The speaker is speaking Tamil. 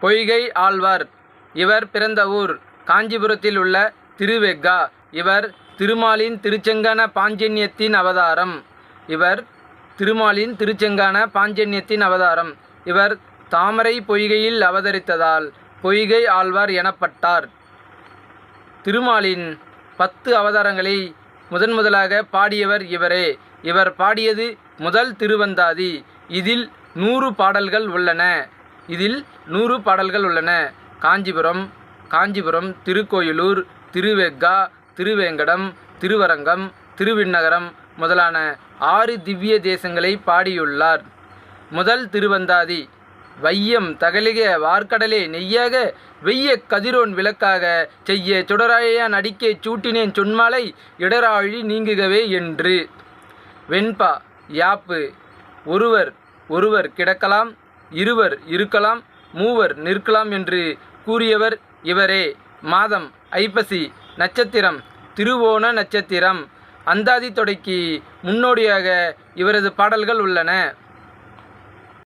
பொய்கை ஆழ்வார். இவர் பிறந்த ஊர் காஞ்சிபுரத்தில் உள்ள திருவெக்கா. இவர் திருமாலின் திருச்செங்கன பாஞ்சன்யத்தின் அவதாரம். இவர் திருமாலின் திருச்செங்கான பாஞ்சன்யத்தின் அவதாரம். இவர் தாமரை பொய்கையில் அவதரித்ததால் பொய்கை ஆழ்வார் எனப்பட்டார். திருமாலின் பத்து அவதாரங்களை முதன் முதலாக பாடியவர் இவரே. இவர் பாடியது முதல் திருவந்தாதி. இதில் நூறு பாடல்கள் உள்ளன. இதில் நூறு பாடல்கள் உள்ளன. காஞ்சிபுரம் காஞ்சிபுரம் திருக்கோயிலூர் திருவெக்கா திருவேங்கடம் திருவரங்கம் திருவிண்ணகரம் முதலான ஆறு திவ்ய தேசங்களை பாடியுள்ளார். முதல் திருவந்தாதி வையம் தகலிக வார்க்கடலே நெய்யாக வெய்ய கதிரோன் விளக்காக செய்ய சுடராயான் அடிக்கே சூட்டினேன் சொன்மாலை இடராழி நீங்குகவே என்று. வெண்பா யாப்பு ஒருவர் ஒருவர் கிடக்கலாம். இருவர் இருக்கலாம் மூவர் நிற்கலாம் என்று கூறியவர் இவரே. மாதம் ஐப்பசி நட்சத்திரம் திருவோண நட்சத்திரம். அந்தாதி தொடைக்கு முன்னோடியாக இவரது பாடல்கள் உள்ளன.